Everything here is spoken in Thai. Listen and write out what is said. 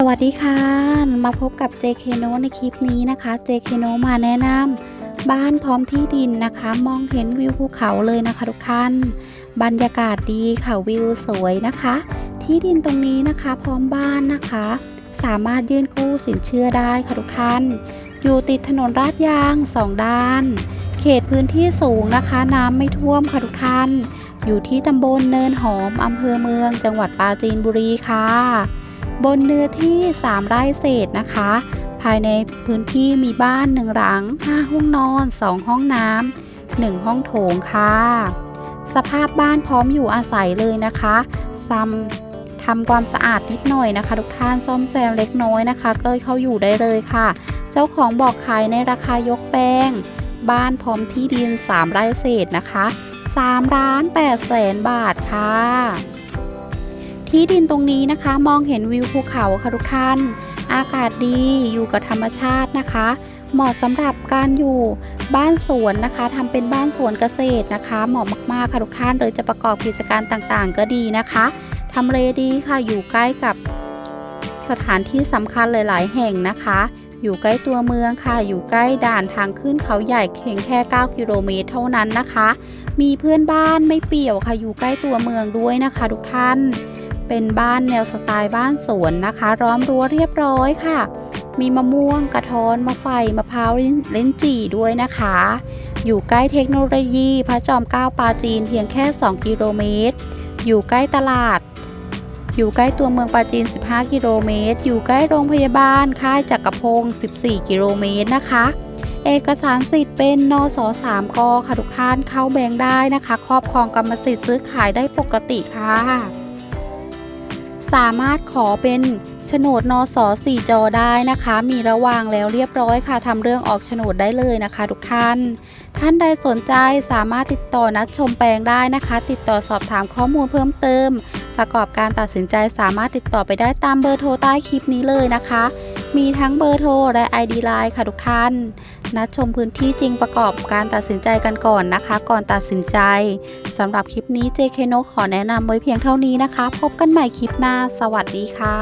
สวัสดีค่ะ มาพบกับ JK n o ในคลิปนี้นะคะ JK n o มาแนะนำบ้านพร้อมที่ดินนะคะ มองเห็นวิวภูเขาเลยนะคะทุกท่าน บรรยากาศดีค่ะวิวสวยนะคะ ที่ดินตรงนี้นะคะ พร้อมบ้านนะคะ สามารถยื่นกู้สินเชื่อได้ค่ะทุกท่าน อยู่ติดถนนลาดยางสองด้าน เขตพื้นที่สูงนะคะ น้ำไม่ท่วมค่ะทุกท่าน อยู่ที่ตำบลเนินหอมอำเภอเมือง จังหวัดปราจีนบุรีค่ะ บนเนื้อที่ 3 ไร่เศษนะคะ ภายในพื้นที่มีบ้าน 1 หลัง 5 ห้องนอน 2 ห้องน้ำ1ห้องโถงค่ะ สภาพบ้านพร้อมอยู่อาศัยเลยนะคะซ้ำทำความสะอาดนิดหน่อยนะคะ ทุกท่านซ่อมแซมเล็กน้อยนะคะ ก็เข้าอยู่ได้เลยค่ะ เจ้าของบอกขายในราคายกแป้งบ้านพร้อมที่ดิน 3 ไร่เศษนะคะ3ล้าน8แสนบาทค่ะ ที่ดินตรงนี้นะคะมองเห็นวิวภูเขาค่ะทุกท่าน อากาศดีอยู่กับธรรมชาตินะคะ เหมาะสำหรับการอยู่บ้านสวนนะคะทำเป็นบ้านสวนเกษตรนะคะ เหมาะมากๆค่ะทุกท่านโดยจะประกอบกิจการต่างๆ ก็ดีนะคะทำเลดีค่ะอยู่ใกล้กับสถานที่สำคัญหลาย ๆ แห่งนะคะ อยู่ใกล้ตัวเมืองค่ะ อยู่ใกล้ด่านทางขึ้นเขาใหญ่เพียงแค่ 9 กิโลเมตรเท่านั้นนะคะ มีเพื่อนบ้านไม่เปี่ยวค่ะ อยู่ใกล้ตัวเมืองด้วยนะคะ ทุกท่าน เป็นบ้านแนวสไตล์บ้านสวนนะคะร้อมรั้วเรียบร้อยค่ะ มีมะม่วงกระท้อนมะไฟมะพร้าวลิ้นจี่ด้วยนะคะ อยู่ใกล้เทคโนโลยีพระจอมเกล้าปาจีนเพียงแค่ 2 กิโลเมตร อยู่ใกล้ตลาด อยู่ใกล้ตัวเมืองปาจีน 15 กิโลเมตร อยู่ใกล้โรงพยาบาลค่ายจักรพงศ์14 กิโลเมตรนะคะเอกสารสิทธิ์เป็นนส3กค่ะทุกท่านเข้าแบงได้นะคะ ครอบครองกรรมสิทธิ์ซื้อขายได้ปกติค่ะ สามารถขอเป็นโฉนดนส4จอได้นะคะ มีระวางแล้วเรียบร้อยค่ะทำเรื่องออกโฉนดได้เลยนะคะ ทุกท่าน ท่านใดสนใจสามารถติดต่อนัดชมแปลงได้นะคะ ติดต่อสอบถามข้อมูลเพิ่มเติม ประกอบการตัดสินใจสามารถติดต่อไปได้ตามเบอร์โทรใต้คลิปนี้เลยนะคะ มีทั้งเบอร์โทรและ ID Line ค่ะทุกท่าน นัดชมพื้นที่จริงประกอบการตัดสินใจกันก่อนนะคะ ก่อนตัดสินใจสำหรับคลิปนี้ JK n o ขอแนะนำไว้เพียงเท่านี้นะคะ พบกันใหม่คลิปหน้า สวัสดีค่ะ